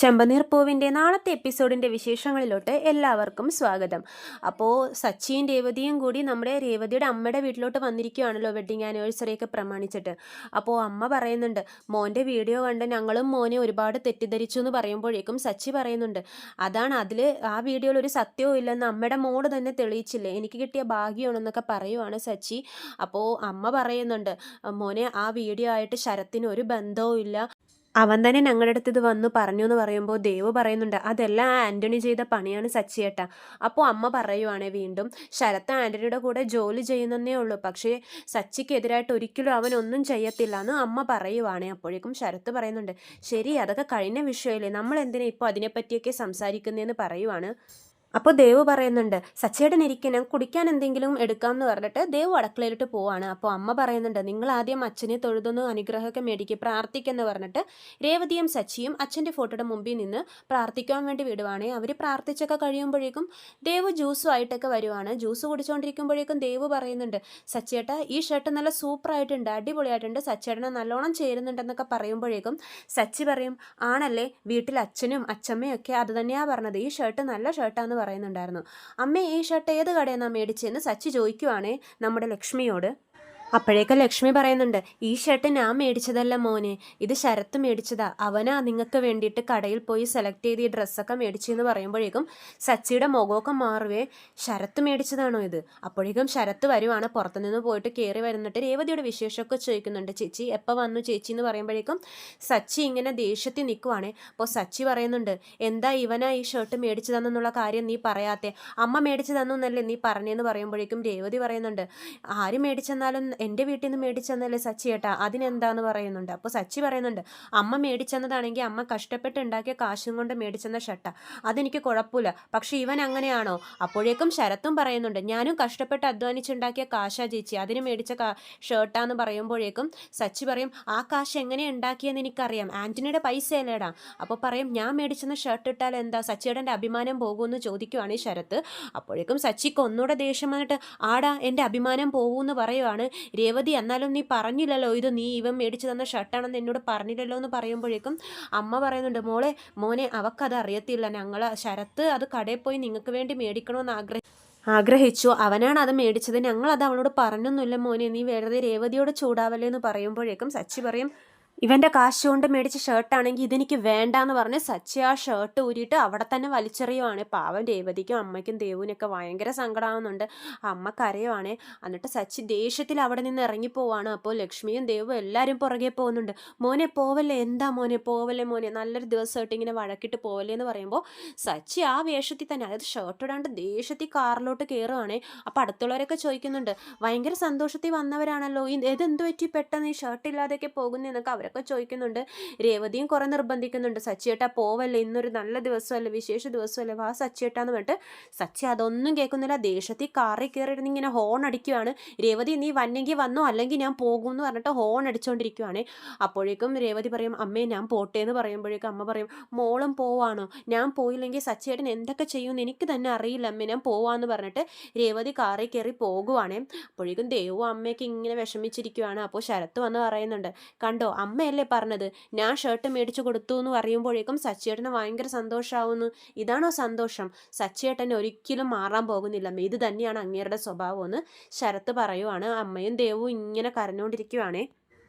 ചെമ്പനീർ പൂവിന്റെ നാളത്തെ എപ്പിസോഡിന്റെ വിശേഷങ്ങളിലോട്ട് എല്ലാവർക്കും സ്വാഗതം. അപ്പോൾ സച്ചിയും രേവതിയും കൂടി നമ്മുടെ രേവതിയുടെ അമ്മയുടെ വീട്ടിലോട്ട് വന്നിരിക്കുകയാണല്ലോ വെഡ്ഡിങ് ആനിവേഴ്സറി ഒക്കെ പ്രമാണിച്ചിട്ട്. അപ്പോൾ അമ്മ പറയുന്നുണ്ട് മോന്റെ വീഡിയോ കണ്ട് ഞങ്ങളും മോനെ ഒരുപാട് തെറ്റിദ്ധരിച്ചു എന്ന് പറയുമ്പോഴേക്കും സച്ചി പറയുന്നുണ്ട് അതാണ് അതിൽ ആ വീഡിയോയിൽ ഒരു സത്യവും ഇല്ലെന്ന് അമ്മയുടെ മോൾ തന്നെ തെളിയിച്ചില്ലേ? എനിക്ക് കിട്ടിയ ഭാഗ്യമാണെന്നൊക്കെ പറയുവാണ് സച്ചി. അപ്പോൾ അമ്മ പറയുന്നുണ്ട് മോനെ ആ വീഡിയോ ആയിട്ട് ശരത്തിന് ഒരു ബന്ധവും ഇല്ല അവൻ തന്നെ ഞങ്ങളുടെ അടുത്ത് ഇത് വന്ന് പറഞ്ഞു എന്ന് പറയുമ്പോൾ ദേവ് പറയുന്നുണ്ട് അതെല്ലാം ആന്റണി ചെയ്ത പണിയാണ് സച്ചിയേട്ട. അപ്പോൾ അമ്മ പറയുവാണേ വീണ്ടും ശരത്ത് ആന്റണിയുടെ കൂടെ ജോലി ചെയ്യുന്നതേ ഉള്ളൂ. പക്ഷേ സച്ചിക്കെതിരായിട്ട് ഒരിക്കലും അവൻ ഒന്നും ചെയ്യത്തില്ല എന്ന് അമ്മ പറയുവാണേ. അപ്പോഴേക്കും ശരത്ത് പറയുന്നുണ്ട് ശരി അതൊക്കെ കഴിഞ്ഞ വിഷയമല്ലേ നമ്മൾ എന്തിനാ ഇപ്പോൾ അതിനെപ്പറ്റിയൊക്കെ സംസാരിക്കുന്നതെന്ന് പറയുവാണ്? അപ്പോൾ ദേവ് പറയുന്നുണ്ട് സച്ചേടൻ ഇരിക്കണം കുടിക്കാൻ എന്തെങ്കിലും എടുക്കാം എന്ന് പറഞ്ഞിട്ട് ദേവ് അടുക്കളയിലിട്ട് പോവാണ്. അപ്പോൾ അമ്മ പറയുന്നുണ്ട് നിങ്ങൾ ആദ്യം അച്ഛനെ തൊഴുതൊന്ന് അനുഗ്രഹമൊക്കെ മേടിക്ക് പ്രാർത്ഥിക്കെന്ന് പറഞ്ഞിട്ട് രേവതിയും സച്ചിയും അച്ഛന്റെ ഫോട്ടോയുടെ മുമ്പിൽ നിന്ന് പ്രാർത്ഥിക്കാൻ വേണ്ടി വിടുവാണേ. അവർ പ്രാർത്ഥിച്ചൊക്കെ കഴിയുമ്പോഴേക്കും ദേവ് ജ്യൂസും ആയിട്ടൊക്കെ വരുവാണ്. ജ്യൂസ് കുടിച്ചുകൊണ്ടിരിക്കുമ്പോഴേക്കും ദേവ് പറയുന്നുണ്ട് സച്ചേട്ട ഈ ഷർട്ട് നല്ല സൂപ്പറായിട്ടുണ്ട് അടിപൊളിയായിട്ടുണ്ട്. സച്ചേട്ടനെ നല്ലോണം ചേരുന്നുണ്ടെന്നൊക്കെ പറയുമ്പോഴേക്കും സച്ചി പറയും ആണല്ലേ വീട്ടിൽ അച്ഛനും അച്ഛമ്മയും ഒക്കെ അത് തന്നെയാണ് പറഞ്ഞത്. ഈ ഷർട്ട് നല്ല ഷർട്ടാന്ന് പറയുന്നുണ്ടായിരുന്നു. അമ്മേ ഈ ഷർട്ട് ഏത് കടയിൽ നിന്നാണ് മേടിച്ചതെന്ന് സച്ചി ചോദിക്കുവാണേ നമ്മുടെ ലക്ഷ്മിയോട്. അപ്പോഴേക്ക് ലക്ഷ്മി പറയുന്നുണ്ട് ഈ ഷർട്ട് ഞാൻ മേടിച്ചതല്ല മോനെ. ഇത് ശരത്ത് മേടിച്ചതാ. അവനാ നിങ്ങൾക്ക് വേണ്ടിയിട്ട് കടയിൽ പോയി സെലക്ട് ചെയ്ത് ഈ ഡ്രസ്സൊക്കെ മേടിച്ചെന്ന് പറയുമ്പോഴേക്കും സച്ചിയുടെ മുഖമൊക്കെ മാറുവേ. ശരത്ത് മേടിച്ചതാണോ ഇത്? അപ്പോഴേക്കും ശരത്ത് വരുവാണ്. പുറത്തുനിന്ന് പോയിട്ട് കയറി വരുന്നിട്ട് രേവതിയുടെ വിശേഷമൊക്കെ ചോദിക്കുന്നുണ്ട്. ചേച്ചി എപ്പോൾ വന്നു ചേച്ചി? എന്ന് പറയുമ്പോഴേക്കും സച്ചി ഇങ്ങനെ ദേഷ്യത്തിൽ നിൽക്കുവാണേ അപ്പോൾ സച്ചി പറയുന്നുണ്ട് എന്താ ഇവനാ ഈ ഷർട്ട് മേടിച്ചു തന്നെന്നുള്ള കാര്യം നീ പറയാത്തെ? അമ്മ മേടിച്ചു തന്നല്ലേ നീ പറഞ്ഞെന്ന് പറയുമ്പോഴേക്കും രേവതി പറയുന്നുണ്ട് ആര് മേടിച്ചെന്നാലും എന്റെ വീട്ടിൽ നിന്ന് മേടിച്ചെന്നല്ലേ സച്ചി ഏട്ടാ? അതിനെന്താന്ന് പറയുന്നുണ്ട്. അപ്പോൾ സച്ചി പറയുന്നുണ്ട് അമ്മ മേടിച്ചെന്നതാണെങ്കിൽ അമ്മ കഷ്ടപ്പെട്ട് ഉണ്ടാക്കിയ കാശും കൊണ്ട് മേടിച്ചെന്ന ഷട്ട. അതെനിക്ക് കുഴപ്പമില്ല. പക്ഷേ ഇവൻ അങ്ങനെയാണോ? അപ്പോഴേക്കും ശരത്തും പറയുന്നുണ്ട് ഞാനും കഷ്ടപ്പെട്ട് അധ്വാനിച്ചുണ്ടാക്കിയ കാശാ ചേച്ചി. അതിന് മേടിച്ച കാ ഷർട്ടാന്ന് പറയുമ്പോഴേക്കും സച്ചി പറയും ആ കാശ് എങ്ങനെ ഉണ്ടാക്കിയെന്ന് എനിക്കറിയാം. ആന്റണിയുടെ പൈസ അല്ലേടാ അപ്പോൾ പറയും ഞാൻ മേടിച്ചെന്ന ഷർട്ട് ഇട്ടാൽ എന്താ? സച്ചിയുടെ അഭിമാനം പോകുമെന്ന് ചോദിക്കുവാണ് ഈ ശരത്ത്. അപ്പോഴേക്കും സച്ചിക്ക് ഒന്നുകൂടെ ദേഷ്യം വന്നിട്ട് ആടാ എന്റെ അഭിമാനം പോകുമെന്ന് പറയുവാണ്. രേവതി എന്നാലും നീ പറഞ്ഞില്ലല്ലോ ഇത് നീ ഇവൻ മേടിച്ചു തന്ന ഷർട്ടാണെന്ന് എന്നോട് പറഞ്ഞില്ലല്ലോ എന്ന് പറയുമ്പോഴേക്കും അമ്മ പറയുന്നുണ്ട് മോളെ മോനെ അവക്കത് അറിയത്തില്ല ഞങ്ങൾ ശരത്ത് അത് കടയിൽ പോയി നിങ്ങൾക്ക് വേണ്ടി മേടിക്കണമെന്ന് ആഗ്രഹം ആഗ്രഹിച്ചു. അവനാണ് അത് മേടിച്ചത്. ഞങ്ങൾ അത് അവളോട് പറഞ്ഞൊന്നുമില്ല മോനെ. നീ വെറുതെ രേവതിയോട് ചൂടാവല്ലേ എന്ന് പറയുമ്പോഴേക്കും സച്ചി പറയും ഇവന്റെ കാശ് കൊണ്ട് മേടിച്ച ഷർട്ടാണെങ്കിൽ ഇതെനിക്ക് വേണ്ടാന്ന് പറഞ്ഞ് സച്ചി ആ ഷർട്ട് ഊരിയിട്ട് അവിടെ തന്നെ വലിച്ചെറിയുവാണ്. പാവം രേവതിക്കും അമ്മയ്ക്കും ദേവുവിനൊക്കെ ഭയങ്കര സങ്കടമാവുന്നുണ്ട് അമ്മ കരയുവാണ്. എന്നിട്ട് സച്ചി ദേഷ്യത്തിൽ അവിടെ നിന്ന് ഇറങ്ങി പോവാണ് അപ്പോൾ ലക്ഷ്മിയും ദേവും എല്ലാവരും പുറകെ പോകുന്നുണ്ട്. മോനെ പോവല്ലേ? എന്താ മോനെ? പോവല്ലേ മോനെ? നല്ലൊരു ദിവസമായിട്ട് ഇങ്ങനെ വഴക്കിട്ട് പോവല്ലേ എന്ന് പറയുമ്പോൾ സച്ചി ആ വേഷത്തിൽ തന്നെ അതായത് ഷർട്ട് ഇടാണ്ട് ദേഷ്യത്തിൽ കാറിലോട്ട് കയറുവാണ്. അപ്പോൾ അടുത്തുള്ളവരൊക്കെ ചോദിക്കുന്നുണ്ട് ഭയങ്കര സന്തോഷത്തിൽ വന്നവരാണല്ലോ? ഇതെന്ത് പറ്റി? പെട്ടെന്ന് ഈ ഷർട്ട് ഇല്ലാതെയൊക്കെ പോകുന്നതെന്നൊക്കെ അവർ അവരൊക്കെ ചോദിക്കുന്നുണ്ട്. രേവതിയും കുറെ നിർബന്ധിക്കുന്നുണ്ട്. സച്ചിയേട്ടാ പോവല്ലേ? ഇന്നൊരു നല്ല ദിവസമല്ലേ? വിശേഷ ദിവസമല്ലേ? വാ സച്ചിയേട്ടാന്ന് പറഞ്ഞിട്ട് സച്ചി അതൊന്നും കേൾക്കുന്നില്ല. ദേഷ്യത്തിൽ കാറി കയറിയിരുന്ന് ഇങ്ങനെ ഹോൺ അടിക്കുവാണ്. രേവതി നീ വന്നെങ്കിൽ വന്നോ? അല്ലെങ്കിൽ ഞാൻ പോകും എന്ന് പറഞ്ഞിട്ട് ഹോൺ അടിച്ചുകൊണ്ടിരിക്കുവാണ് അപ്പോഴേക്കും രേവതി പറയും അമ്മേ ഞാൻ പോട്ടെ എന്ന് പറയുമ്പോഴേക്കും അമ്മ പറയും മോളും പോവാണോ? ഞാൻ പോയില്ലെങ്കിൽ സച്ചിയേട്ടൻ എന്തൊക്കെ ചെയ്യുമെന്ന് എനിക്ക് തന്നെ അറിയില്ല. അമ്മ ഞാൻ പോവാന്ന് പറഞ്ഞിട്ട് രേവതി കാറി കയറി പോകുവാണേ. അപ്പോഴേക്കും ദേവും അമ്മയൊക്കെ ഇങ്ങനെ വിഷമിച്ചിരിക്കുവാണ്. അപ്പോൾ ശരത്ത് വന്ന് പറയുന്നുണ്ട് കണ്ടോ അമ്മ അമ്മയല്ലേ പറഞ്ഞത്? ഞാൻ ഷർട്ട് മേടിച്ചു കൊടുത്തു എന്ന് പറയുമ്പോഴേക്കും സച്ചിയേട്ടന് ഭയങ്കര സന്തോഷമാവുന്നു ഇതാണോ സന്തോഷം? സച്ചിയേട്ടൻ ഒരിക്കലും മാറാൻ പോകുന്നില്ല. ഇത് തന്നെയാണ് അങ്ങേരുടെ സ്വഭാവം എന്ന് ശരത്ത് പറയുവാണ്. അമ്മയും ദേവും ഇങ്ങനെ കരഞ്ഞുകൊണ്ടിരിക്കുവാണേ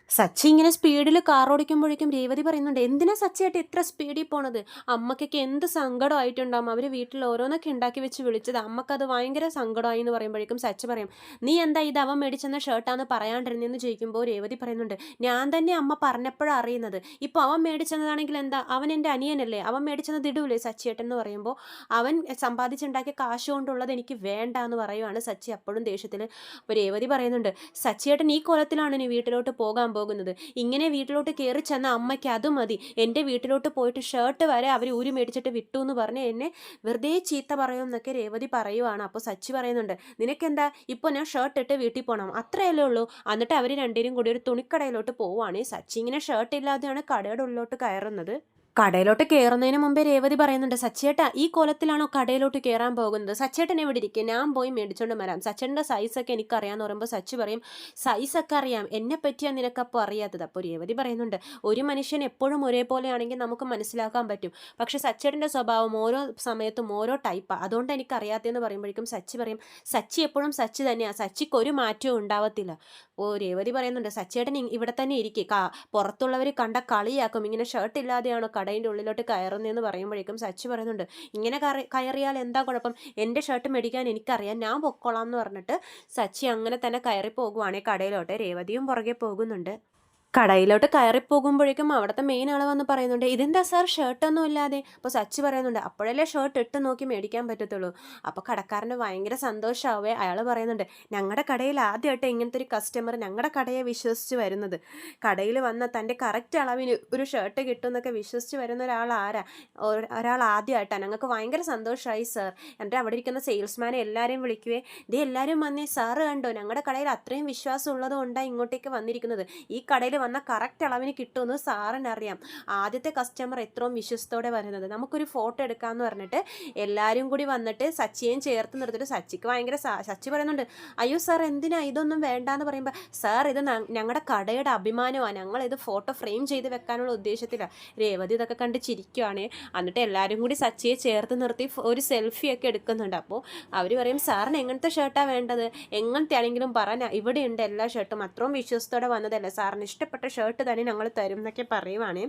സച്ചി ഇങ്ങനെ സ്പീഡിൽ കാർ ഓടിക്കുമ്പോഴേക്കും രേവതി പറയുന്നുണ്ട് എന്തിനാ സച്ചിയായിട്ട് ഇത്ര സ്പീഡിൽ പോണത്? അമ്മക്കൊക്കെ എന്ത് സങ്കടമായിട്ടുണ്ടാവും? അവർ വീട്ടിൽ ഓരോന്നൊക്കെ ഉണ്ടാക്കി വെച്ച് വിളിച്ചത് അമ്മക്കത് ഭയങ്കര സങ്കടമായി എന്ന് പറയുമ്പോഴേക്കും സച്ചി പറയും നീ എന്താ ഇത് അവൻ മേടിച്ചെന്ന ഷർട്ടാന്ന് പറയാണ്ടിരുന്നെന്ന് ചോദിക്കുമ്പോൾ രേവതി പറയുന്നുണ്ട് ഞാൻ തന്നെ അമ്മ പറഞ്ഞപ്പോഴാണ് അറിയുന്നത്. ഇപ്പോൾ അവൻ മേടിച്ചതാണെങ്കിൽ എന്താ? അവൻ എന്റെ അനിയനല്ലേ? അവൻ മേടിച്ചെന്നത് ഇടൂലേ സച്ചിയേട്ടൻ എന്ന് പറയുമ്പോൾ അവൻ സമ്പാദിച്ചുണ്ടാക്കിയ കാശ് കൊണ്ടുള്ളത് എനിക്ക് വേണ്ട എന്ന് പറയുവാണ് സച്ചി അപ്പോഴും ദേഷ്യത്തിൽ അപ്പോൾ രേവതി പറയുന്നുണ്ട് സച്ചിയേട്ടൻ ഈ കൊലത്തിലാണ് നീ വീട്ടിലോട്ട് പോകാൻ പോകുന്നത്. ഇങ്ങനെ വീട്ടിലോട്ട് കയറി ചെന്ന അമ്മയ്ക്ക് അത് മതി. എന്റെ വീട്ടിലോട്ട് പോയിട്ട് ഷർട്ട് വരെ അവർ ഊരി മേടിച്ചിട്ട് വിട്ടു എന്ന് പറഞ്ഞ് എന്നെ വെറുതെ ചീത്ത പറയും എന്നൊക്കെ രേവതി പറയുവാണ്. അപ്പോൾ സച്ചി പറയുന്നുണ്ട് നിനക്കെന്താ? ഇപ്പോൾ ഞാൻ ഷർട്ട് ഇട്ട് വീട്ടിൽ പോകണം അത്രയല്ലേ ഉള്ളൂ. എന്നിട്ട് അവർ രണ്ടുപേരും കൂടി ഒരു തുണിക്കടയിലോട്ട് പോവുകയാണ് സച്ചി ഇങ്ങനെ ഷർട്ട് ഇല്ലാതെയാണ് കടയുടെ ഉള്ളിലോട്ട് കയറുന്നത്. കടയിലോട്ട് കയറുന്നതിന് മുമ്പേ രേവതി പറയുന്നുണ്ട് സച്ചേട്ട ഈ കോലത്തിലാണോ കടയിലോട്ട് കയറാൻ പോകുന്നത്? സച്ചേട്ടൻ എവിടെ ഇരിക്കും? ഞാൻ പോയി മേടിച്ചോണ്ട് വരാം. സച്ചേട്ടന്റെ സൈസൊക്കെ എനിക്കറിയാമെന്ന് പറയുമ്പോൾ സച്ച് പറയും സൈസൊക്കെ അറിയാം. എന്നെ പറ്റിയാണ് നിനക്കപ്പോൾ അറിയാത്തത്. അപ്പോൾ രേവതി പറയുന്നുണ്ട് ഒരു മനുഷ്യൻ എപ്പോഴും ഒരേപോലെയാണെങ്കിൽ നമുക്ക് മനസ്സിലാക്കാൻ പറ്റും. പക്ഷെ സച്ചേട്ടന്റെ സ്വഭാവം ഓരോ സമയത്തും ഓരോ ടൈപ്പാണ് അതുകൊണ്ട് എനിക്കറിയാത്തതെന്ന് പറയുമ്പോഴേക്കും സച്ചി പറയും സച്ചി എപ്പോഴും സച്ച് തന്നെയാണ് സച്ചിക്ക് ഒരു മാറ്റവും ഉണ്ടാവത്തില്ല. ഓ രേവതി പറയുന്നുണ്ട് സച്ചേട്ടൻ ഇവിടെ തന്നെ ഇരിക്കുക പുറത്തുള്ളവർ കണ്ട കളിയാക്കും. ഇങ്ങനെ ഷർട്ട് ഇല്ലാതെയാണോ കടയിന്റെ ഉള്ളിലോട്ട് കയറുന്നതെന്ന് പറയുമ്പോഴേക്കും സച്ചി പറയുന്നുണ്ട് ഇങ്ങനെ കയറിയാൽ എന്താ കുഴപ്പം? എന്റെ ഷർട്ട് മേടിക്കാൻ എനിക്കറിയാം ഞാൻ പൊക്കോളാം എന്ന് പറഞ്ഞിട്ട് സച്ചി അങ്ങനെ തന്നെ കയറി പോകുവാണേ കടയിലോട്ട്. രേവതിയും പുറകെ പോകുന്നുണ്ട്. കടയിലോട്ട് കയറി പോകുമ്പോഴേക്കും അവിടുത്തെ മെയിൻ ആൾ വന്ന് പറയുന്നുണ്ട് ഇതെന്താ സാർ ഷർട്ടൊന്നും ഇല്ലാതെ? അപ്പോൾ സച്ച് പറയുന്നുണ്ട് അപ്പോഴല്ലേ ഷർട്ട് ഇട്ട് നോക്കി മേടിക്കാൻ പറ്റത്തുള്ളൂ. അപ്പോൾ കടക്കാരന് ഭയങ്കര സന്തോഷമാവേ അയാൾ പറയുന്നുണ്ട് ഞങ്ങളുടെ കടയിൽ ആദ്യമായിട്ട് ഇങ്ങനത്തെ ഒരു കസ്റ്റമർ ഞങ്ങളുടെ കടയെ വിശ്വസിച്ച് വരുന്നത്. കടയിൽ വന്ന തന്റെ കറക്റ്റ് അളവിന് ഒരു ഷർട്ട് കിട്ടുമെന്നൊക്കെ വിശ്വസിച്ച് വരുന്ന ഒരാൾ ആരാ? ഒരാൾ ആദ്യമായിട്ടാണ് ഞങ്ങൾക്ക് ഭയങ്കര സന്തോഷമായി സാർ എന്നിട്ട് അവിടെ ഇരിക്കുന്ന സെയിൽസ്മാനെ എല്ലാവരെയും വിളിക്കുവേ ഇതേ എല്ലാവരും വന്നേ സാറ് കണ്ടോ? ഞങ്ങളുടെ കടയിൽ അത്രയും വിശ്വാസം ഉള്ളതുകൊണ്ടാണ് ഇങ്ങോട്ടേക്ക് വന്നിരിക്കുന്നത്. ഈ കടയിൽ വന്ന കറക്റ്റ് അളവിന് കിട്ടുമെന്ന് സാറിനറിയാം. ആദ്യത്തെ കസ്റ്റമർ എത്രയും വിശ്വസത്തോടെ വരുന്നത്. നമുക്കൊരു ഫോട്ടോ എടുക്കാമെന്ന് പറഞ്ഞിട്ട് എല്ലാവരും കൂടി വന്നിട്ട് സച്ചിയെയും ചേർത്ത് നിർത്തിയിട്ട് സച്ചിക്ക് ഭയങ്കര സച്ചി പറയുന്നുണ്ട് അയ്യോ സാർ എന്തിനാ ഇതൊന്നും വേണ്ടാന്ന് പറയുമ്പോൾ സാർ ഇത് ഞങ്ങളുടെ കടയുടെ അഭിമാനമാണ് ഞങ്ങൾ ഇത് ഫോട്ടോ ഫ്രെയിം ചെയ്ത് വെക്കാനുള്ള ഉദ്ദേശത്തിലാണ് രേവതി ഇതൊക്കെ കണ്ട് ചിരിക്കുവാണ്. എന്നിട്ട് എല്ലാവരും കൂടി സച്ചിയെ ചേർത്ത് നിർത്തി ഒരു സെൽഫിയൊക്കെ എടുക്കുന്നുണ്ട്. അപ്പോൾ അവർ പറയും സാറിന് എങ്ങനത്തെ ഷർട്ടാണ് വേണ്ടത്? എങ്ങനത്തെ ആണെങ്കിലും ഇവിടെ ഉണ്ട് എല്ലാ ഷർട്ടും അത്രയും വിശ്വസത്തോടെ വന്നതല്ലേ? സാറിന് ഇഷ്ടപ്പെട്ട ഷർട്ട് തന്നെ ഞങ്ങൾ തരും എന്നൊക്കെ പറയുവാണ്.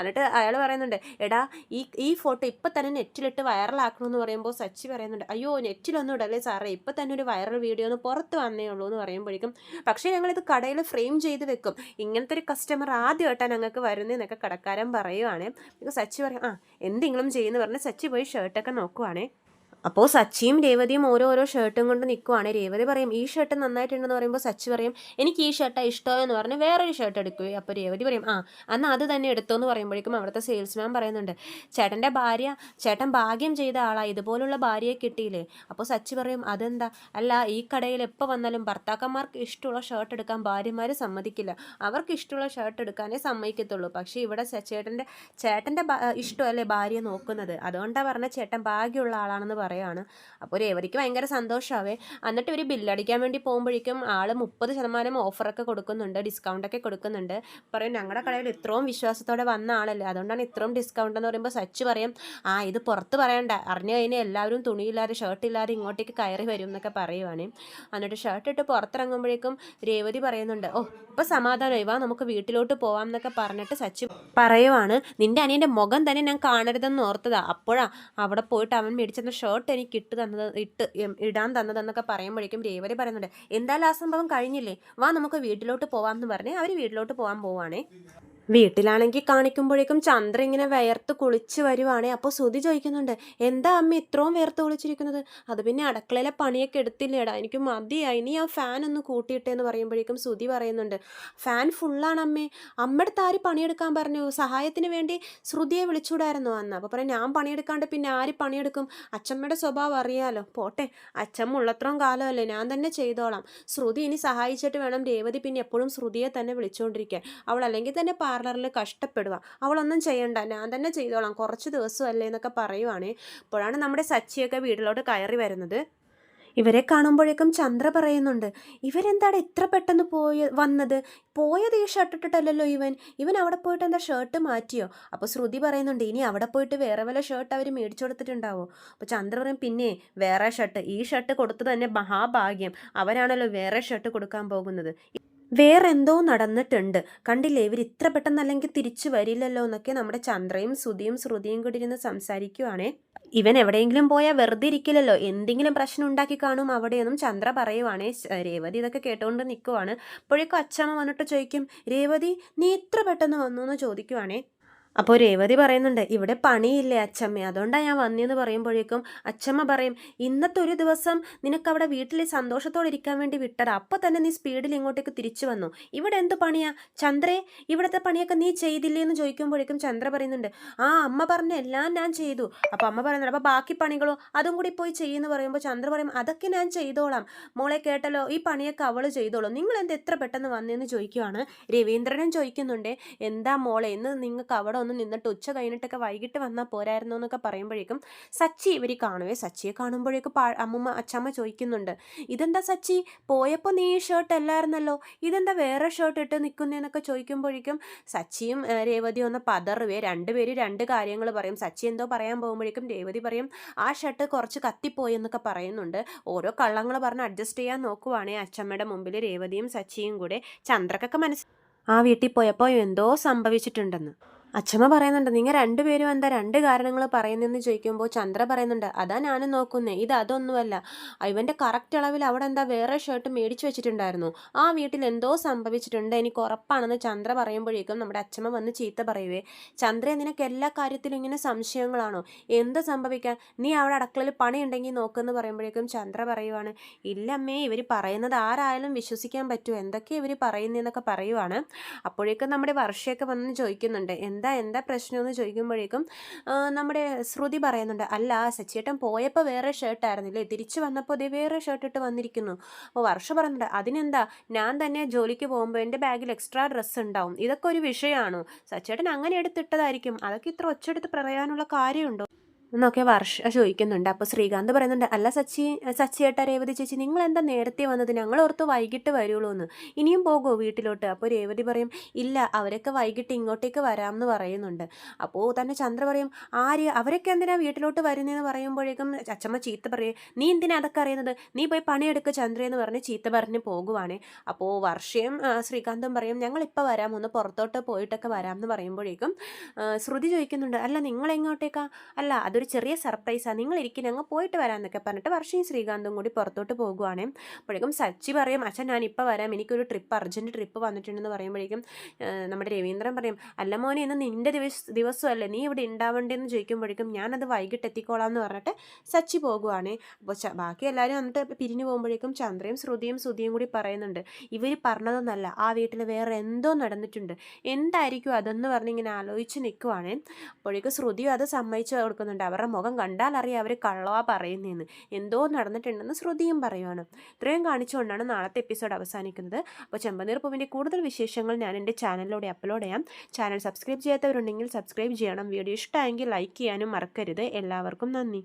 എന്നിട്ട് അയാൾ പറയുന്നുണ്ട് എടാ ഈ ഈ ഫോട്ടോ ഇപ്പം തന്നെ നെറ്റിലിട്ട് വൈറലാക്കണമെന്ന് പറയുമ്പോൾ സച്ചി പറയുന്നുണ്ട് അയ്യോ നെറ്റിലൊന്നും ഇടല്ലേ സാറേ ഇപ്പം തന്നെ ഒരു വൈറൽ വീഡിയോ ഒന്ന് പുറത്ത് വന്നേ ഉള്ളൂ എന്ന് പറയുമ്പോഴേക്കും പക്ഷേ ഞങ്ങളിത് കടയിൽ ഫ്രെയിം ചെയ്ത് വെക്കും. ഇങ്ങനത്തെ ഒരു കസ്റ്റമർ ആദ്യമായിട്ടാണ് ഞങ്ങൾക്ക് വരുന്നതെന്നൊക്കെ കടക്കാരൻ പറയുവാണ്. സച്ചി പറയും ആ എന്തെങ്കിലും ചെയ്യുമെന്ന് പറഞ്ഞ് സച്ചി പോയി ഷർട്ടൊക്കെ നോക്കുവാണേ. അപ്പോൾ സച്ചിയും രേവതിയും ഓരോ ഓരോ ഷർട്ടും കൊണ്ട് നിൽക്കുവാണ് രേവതി പറയും ഈ ഷർട്ട് നന്നായിട്ടുണ്ടെന്ന് പറയുമ്പോൾ സച്ചി പറയും എനിക്ക് ഈ ഷർട്ടാണ് ഇഷ്ടമോ? എന്ന് പറഞ്ഞ് വേറൊരു ഷർട്ട് എടുക്കുകയും അപ്പോൾ രേവതി പറയും ആ എന്നാൽ അത് തന്നെ എടുത്തോ എന്ന് പറയുമ്പോഴേക്കും അവിടുത്തെ സെയിൽസ്മാൻ പറയുന്നുണ്ട് ചേട്ടന്റെ ഭാര്യ ചേട്ടൻ ഭാഗ്യം ചെയ്ത ആളാ ഇതുപോലുള്ള ഭാര്യയെ കിട്ടിയില്ലേ? അപ്പോൾ സച്ചി പറയും അതെന്താ? അല്ല ഈ കടയിൽ എപ്പോൾ വന്നാലും ഭർത്താക്കന്മാർക്ക് ഇഷ്ടമുള്ള ഷർട്ട് എടുക്കാൻ ഭാര്യമാർ സമ്മതിക്കില്ല. അവർക്ക് ഇഷ്ടമുള്ള ഷർട്ട് എടുക്കാനേ സമ്മതിക്കത്തുള്ളൂ. പക്ഷേ ഇവിടെ ചേട്ടന്റെ ചേട്ടന്റെ ഇഷ്ടമല്ലേ ഭാര്യ നോക്കുന്നത്? അതുകൊണ്ടാണ് പറഞ്ഞ ചേട്ടൻ ഭാഗ്യമുള്ള ആളാണെന്ന് പറയുകയാണ് അപ്പോൾ രേവതിക്ക് ഭയങ്കര സന്തോഷമാവേ എന്നിട്ട് ഇവർ ബില്ലടിക്കാൻ വേണ്ടി പോകുമ്പോഴേക്കും ആൾ മുപ്പത് ശതമാനം ഓഫറൊക്കെ കൊടുക്കുന്നുണ്ട് ഡിസ്കൗണ്ടൊക്കെ കൊടുക്കുന്നുണ്ട്. പറയും ഞങ്ങളുടെ കടയിൽ ഇത്രയും വിശ്വാസത്തോടെ വന്ന ആളല്ലേ അതുകൊണ്ടാണ് ഇത്രയും ഡിസ്കൗണ്ട് എന്ന് പറയുമ്പോൾ സച്ച് പറയും ആ ഇത് പുറത്ത് പറയണ്ട അറിഞ്ഞു കഴിഞ്ഞാൽ എല്ലാവരും തുണിയില്ലാതെ ഷർട്ട് ഇല്ലാതെ ഇങ്ങോട്ടേക്ക് കയറി വരും എന്നൊക്കെ പറയുവാണ്. എന്നിട്ട് ഷർട്ട് ഇട്ട് പുറത്തിറങ്ങുമ്പോഴേക്കും രേവതി പറയുന്നുണ്ട് ഓ ഇപ്പം സമാധാനമായി വാ നമുക്ക് വീട്ടിലോട്ട് പോവാം എന്നൊക്കെ പറഞ്ഞിട്ട് സച്ച് പറയുവാണ്. നിന്റെ അനിയന്റെ മുഖം തന്നെ ഞാൻ കാണരുതെന്ന് ഓർത്തതാ അപ്പോഴാ അവിടെ പോയിട്ട് അവൻ മേടിച്ചെന്ന ഷർട്ട് എനിക്ക് ഇട്ട് തന്നത് ഇട്ട് ഇടാൻ തന്നതെന്നൊക്കെ പറയുമ്പോഴേക്കും രേവതി പറയുന്നുണ്ട് എന്തായാലും ആ സംഭവം കഴിഞ്ഞില്ലേ? വാ നമുക്ക് വീട്ടിലോട്ട് പോവാം എന്ന് പറഞ്ഞ് അവർ വീട്ടിലോട്ട് പോകാൻ പോവാണേ. വീട്ടിലാണെങ്കിൽ കാണിക്കുമ്പോഴേക്കും ചന്ദ്ര ഇങ്ങനെ വിയർത്ത് കുളിച്ച് വരുവാണേ. അപ്പോൾ ശ്രുതി ചോദിക്കുന്നുണ്ട് എന്താ അമ്മ ഇത്രയും വിയർത്ത് കുളിച്ചിരിക്കുന്നത്? അത് പിന്നെ അടുക്കളയിലെ പണിയൊക്കെ എടുത്തില്ലേടാ. എനിക്ക് മതിയായി. നീ ആ ഫാൻ ഒന്ന് കൂട്ടിയിട്ടേ എന്ന് പറയുമ്പോഴേക്കും ശ്രുതി പറയുന്നുണ്ട് ഫാൻ ഫുള്ളാണ് അമ്മേ. അമ്മയുടെ താരി പണിയെടുക്കാൻ പറഞ്ഞു? സഹായത്തിന് വേണ്ടി ശ്രുതിയെ വിളിച്ചുകൂടായിരുന്നു അന്ന്? അപ്പോൾ പറയാം ഞാൻ പണിയെടുക്കാണ്ട് പിന്നെ ആര് പണിയെടുക്കും? അച്ഛമ്മയുടെ സ്വഭാവം അറിയാലോ. പോട്ടെ. അച്ചമ്മ ഉള്ളത്രയും കാലമല്ലേ. ഞാൻ തന്നെ ചെയ്തോളാം. ശ്രുതി ഇനി സഹായിച്ചിട്ട് വേണം രേവതി പിന്നെ എപ്പോഴും ശ്രുതിയെ തന്നെ വിളിച്ചുകൊണ്ടിരിക്കാൻ അവൾ അല്ലെങ്കിൽ തന്നെ പാർലറിൽ കഷ്ടപ്പെടുക അവളൊന്നും ചെയ്യണ്ട. ഞാൻ തന്നെ ചെയ്തോളാം. കുറച്ച് ദിവസമല്ലേ എന്നൊക്കെ പറയുവാണേ. അപ്പോഴാണ് നമ്മുടെ സച്ചിയൊക്കെ വീട്ടിലോട്ട് കയറി വരുന്നത്. ഇവരെ കാണുമ്പോഴേക്കും ചന്ദ്ര പറയുന്നുണ്ട് ഇവരെന്താണ് ഇത്ര പെട്ടെന്ന് പോയ വന്നത്? പോയത് ഈ ഷർട്ട് ഇട്ടിട്ടല്ലല്ലോ ഇവൻ? ഇവൻ അവിടെ പോയിട്ട് എന്താ ഷർട്ട് മാറ്റിയോ? അപ്പോൾ ശ്രുതി പറയുന്നുണ്ട് ഇനി അവിടെ പോയിട്ട് വേറെ വല്ല ഷർട്ട് അവർ മേടിച്ചു കൊടുത്തിട്ടുണ്ടാവോ? അപ്പോൾ ചന്ദ്ര പറയും പിന്നെ വേറെ ഷർട്ട് ഈ ഷർട്ട് കൊടുത്തു തന്നെ മഹാഭാഗ്യം. അവരാണല്ലോ വേറെ ഷർട്ട് കൊടുക്കാൻ പോകുന്നത്. വേറെ എന്തോ നടന്നിട്ടുണ്ട്. കണ്ടില്ലേ? ഇവർ ഇത്ര പെട്ടെന്നല്ലെങ്കിൽ തിരിച്ചു വരില്ലല്ലോ എന്നൊക്കെ നമ്മുടെ ചന്ദ്രയും ശ്രുതിയും ശ്രുതിയും കൂടി ഇരുന്ന് സംസാരിക്കുവാണേ. ഇവൻ എവിടെയെങ്കിലും പോയാൽ വെറുതെ ഇരിക്കില്ലല്ലോ. എന്തെങ്കിലും പ്രശ്നം ഉണ്ടാക്കി കാണും അവിടെയൊന്നും ചന്ദ്ര പറയുവാണേ. രേവതി ഇതൊക്കെ കേട്ടുകൊണ്ട് നിൽക്കുവാണ് അപ്പോഴേക്കും അച്ഛമ്മ വന്നിട്ട് ചോദിക്കും രേവതി നീ ഇത്ര പെട്ടെന്ന് വന്നു എന്ന് ചോദിക്കുവാണേ. അപ്പോൾ രേവതി പറയുന്നുണ്ട് ഇവിടെ പണിയില്ലേ അച്ചമ്മ അതുകൊണ്ടാണ് ഞാൻ വന്നതെന്ന് പറയുമ്പോഴേക്കും അച്ചമ്മ പറയും ഇന്നത്തെ ഒരു ദിവസം നിനക്ക് അവിടെ വീട്ടിൽ സന്തോഷത്തോടെ ഇരിക്കാൻ വേണ്ടി വിട്ടടാ അപ്പോൾ തന്നെ നീ സ്പീഡിൽ ഇങ്ങോട്ടേക്ക് തിരിച്ചു വന്നു. ഇവിടെ എന്ത് പണിയാ? ചന്ദ്രേ ഇവിടുത്തെ പണിയൊക്കെ നീ ചെയ്തില്ലേ എന്ന് ചോദിക്കുമ്പോഴേക്കും ചന്ദ്ര പറയുന്നുണ്ട് ആ അമ്മ പറഞ്ഞ എല്ലാം ഞാൻ ചെയ്തു. അപ്പോൾ അമ്മ പറയുന്നുണ്ട് അപ്പോൾ ബാക്കി പണികളോ? അതും കൂടി പോയി ചെയ്യുമെന്ന് പറയുമ്പോൾ ചന്ദ്ര പറയും അതൊക്കെ ഞാൻ ചെയ്തോളാം. മോളെ കേട്ടല്ലോ ഈ പണിയൊക്കെ അവൾ ചെയ്തോളൂ. നിങ്ങൾ എന്ത് എത്ര പെട്ടെന്ന് വന്നതെന്ന് ചോദിക്കുവാണ് രവീന്ദ്രനും ചോദിക്കുന്നുണ്ട് എന്താ മോളെ ഇന്ന് നിങ്ങൾക്ക് അവിടെ ഒന്ന് നിന്നിട്ട് ഉച്ച കഴിഞ്ഞിട്ടൊക്കെ വൈകിട്ട് വന്നാൽ പോരായിരുന്നോ എന്നൊക്കെ പറയുമ്പോഴേക്കും സച്ചി ഇവർ കാണുവേ. സച്ചിയെ കാണുമ്പോഴേക്കും പാ അമ്മൂമ്മ അച്ചമ്മ ചോദിക്കുന്നുണ്ട്. ഇതെന്താ സച്ചി? പോയപ്പോൾ നീ ഷർട്ട് അല്ലായിരുന്നല്ലോ? ഇതെന്താ വേറെ ഷർട്ട് ഇട്ട് നിൽക്കുന്നതെന്നൊക്കെ ചോദിക്കുമ്പോഴേക്കും സച്ചിയും രേവതിയും ഒന്ന് പതറുവേ. രണ്ടുപേര് രണ്ട് കാര്യങ്ങൾ പറയും. സച്ചി എന്തോ പറയാൻ പോകുമ്പോഴേക്കും രേവതി പറയും ആ ഷർട്ട് കുറച്ച് കത്തിപ്പോയി എന്നൊക്കെ പറയുന്നുണ്ട്. ഓരോ കള്ളങ്ങൾ പറഞ്ഞ് അഡ്ജസ്റ്റ് ചെയ്യാൻ നോക്കുവാണേ അച്ചമ്മയുടെ മുമ്പിൽ രേവതിയും സച്ചിയും കൂടെ. ചന്ദ്രക്കൊക്കെ മനസ്സ് ആ വീട്ടിൽ പോയപ്പോൾ എന്തോ സംഭവിച്ചിട്ടുണ്ടെന്ന്. അച്ഛമ്മ പറയുന്നുണ്ട് നിങ്ങൾ രണ്ടുപേരും എന്താ രണ്ട് കാരണങ്ങൾ പറയുന്നതെന്ന് ചോദിക്കുമ്പോൾ ചന്ദ്ര പറയുന്നുണ്ട് അതാ ഞാനും നോക്കുന്നേ ഇത് അതൊന്നുമല്ല. ഇവന്റെ കറക്റ്റ് അളവിൽ അവിടെ എന്താ വേറെ ഷർട്ട് മേടിച്ചു വെച്ചിട്ടുണ്ടായിരുന്നു. ആ വീട്ടിൽ എന്തോ സംഭവിച്ചിട്ടുണ്ട് എനിക്ക് ഉറപ്പാണെന്ന് ചന്ദ്ര പറയുമ്പോഴേക്കും നമ്മുടെ അച്ഛമ്മ വന്ന് ചീത്ത പറയുവേ. ചന്ദ്ര നിനക്ക് എല്ലാ കാര്യത്തിലും ഇങ്ങനെ സംശയങ്ങളാണോ? എന്ത് സംഭവിക്കാൻ? നീ അവിടെ അടക്കളയിൽ പണിയുണ്ടെങ്കിൽ നോക്കുമെന്ന് പറയുമ്പോഴേക്കും ചന്ദ്ര പറയുവാണ് ഇല്ലമ്മേ ഇവർ പറയുന്നത് ആരായാലും വിശ്വസിക്കാൻ പറ്റുമോ എന്തൊക്കെ ഇവർ പറയുന്നതെന്നൊക്കെ പറയുവാണ്. അപ്പോഴേക്കും നമ്മുടെ വർഷയൊക്കെ വന്ന് ചോദിക്കുന്നുണ്ട് എന്താ എന്താ പ്രശ്നമെന്ന് ചോദിക്കുമ്പോഴേക്കും നമ്മുടെ ശ്രുതി പറയുന്നുണ്ട് അല്ല സച്ചിയേട്ടൻ പോയപ്പോൾ വേറെ ഷർട്ടായിരുന്നില്ലേ തിരിച്ചു വന്നപ്പോൾ അതേ വേറെ ഷർട്ട് ഇട്ട് വന്നിരിക്കുന്നു. അപ്പോൾ വർഷ പറയുന്നുണ്ട് അതിനെന്താ? ഞാൻ തന്നെ ജോലിക്ക് പോകുമ്പോൾ എന്റെ ബാഗിൽ എക്സ്ട്രാ ഡ്രസ്സ് ഉണ്ടാവും. ഇതൊക്കെ ഒരു വിഷയമാണോ? സച്ചിയേട്ടൻ അങ്ങനെ എടുത്തിട്ടതായിരിക്കും. അതൊക്കെ ഇത്ര ഒച്ചെടുത്ത് പറയാനുള്ള കാര്യമുണ്ടോ? എന്നൊക്കെ വർഷ ചോദിക്കുന്നുണ്ട്. അപ്പോൾ ശ്രീകാന്ത് പറയുന്നുണ്ട് അല്ല സച്ചി സച്ചിയേട്ട രേവതി ചേച്ചി നിങ്ങൾ എന്താ നേരത്തെ വന്നത്? ഞങ്ങൾ ഓർത്ത് വൈകിട്ട് വരുള്ളൂ എന്ന് ഇനിയും പോകുമോ വീട്ടിലോട്ട്? അപ്പോൾ രേവതി പറയും ഇല്ല അവരൊക്കെ വൈകിട്ട് ഇങ്ങോട്ടേക്ക് വരാമെന്ന് പറയുന്നുണ്ട്. അപ്പോൾ തന്നെ ചന്ദ്ര പറയും ആര് അവരൊക്കെ എന്തിനാ വീട്ടിലോട്ട് വരുന്നതെന്ന് പറയുമ്പോഴേക്കും? അച്ചമ്മ ചീത്ത പറയും നീ എന്തിനാ അതൊക്കെ അറിയുന്നത്? നീ പോയി പണിയെടുക്കുക ചന്ദ്ര എന്ന് പറഞ്ഞ് ചീത്ത പറഞ്ഞ് പോകുവാണ്. അപ്പോൾ വർഷയും ശ്രീകാന്തും പറയും ഞങ്ങൾ ഇപ്പോൾ വരാം ഒന്ന് പുറത്തോട്ട് പോയിട്ടൊക്കെ വരാമെന്ന് പറയുമ്പോഴേക്കും ശ്രുതി ചോദിക്കുന്നുണ്ട് അല്ല നിങ്ങൾ എങ്ങോട്ടേക്കാ അല്ല അത് അതൊരു ചെറിയ സർപ്രൈസാണ് നിങ്ങൾ ഇരിക്കും ഞങ്ങൾ പോയിട്ട് വരാമെന്നൊക്കെ പറഞ്ഞിട്ട് വർഷയും ശ്രീകാന്തും കൂടി പുറത്തോട്ട് പോകുവാണ്. അപ്പോഴേക്കും സച്ചി പറയും അച്ഛൻ ഞാൻ ഇപ്പോൾ വരാം. എനിക്കൊരു ട്രിപ്പ് അർജന്റ് ട്രിപ്പ് വന്നിട്ടുണ്ടെന്ന് പറയുമ്പോഴേക്കും നമ്മുടെ രവീന്ദ്രൻ പറയും അല്ല മോനെ ഇന്ന് നിന്റെ ദിവസ ദിവസമല്ലേ? നീ ഇവിടെ ഉണ്ടാവേണ്ടതെന്ന് ചോദിക്കുമ്പോഴേക്കും ഞാനത് വൈകിട്ട് എത്തിക്കോളാം എന്ന് പറഞ്ഞിട്ട് സച്ചി പോകുവാണ്. അപ്പോൾ ബാക്കി എല്ലാവരും വന്നിട്ട് പിരിഞ്ഞു പോകുമ്പോഴേക്കും ചന്ദ്രയും ശ്രുതിയും ശ്രുതിയും കൂടി പറയുന്നുണ്ട് ഇവർ പറഞ്ഞതൊന്നല്ല. ആ വീട്ടിൽ വേറെ എന്തോ നടന്നിട്ടുണ്ട്. എന്തായിരിക്കും അതെന്ന് പറഞ്ഞ് ഇങ്ങനെ ആലോചിച്ച് നിൽക്കുവാണ് അപ്പോഴേക്കും ശ്രുതിയും അത് സമ്മതിച്ച് കൊടുക്കുന്നുണ്ട്. അവരുടെ മുഖം കണ്ടാൽ അറിയാം അവർ കള്ളവാ പറയുന്നതെന്ന് എന്തോ നടന്നിട്ടുണ്ടെന്ന് ശ്രുതിയും പറയുവാണ്. ഇത്രയും കാണിച്ചുകൊണ്ടാണ് നാളത്തെ എപ്പിസോഡ് അവസാനിക്കുന്നത്. അപ്പോൾ ചെമ്പനീർ പൂവിന്റെ കൂടുതൽ വിശേഷങ്ങൾ ഞാൻ എന്റെ ചാനലിലൂടെ അപ്ലോഡ് ചെയ്യാം. ചാനൽ സബ്സ്ക്രൈബ് ചെയ്യാത്തവരുണ്ടെങ്കിൽ സബ്സ്ക്രൈബ് ചെയ്യണം. വീഡിയോ ഇഷ്ടമായെങ്കിൽ ലൈക്ക് ചെയ്യാനും മറക്കരുത്. എല്ലാവർക്കും നന്ദി.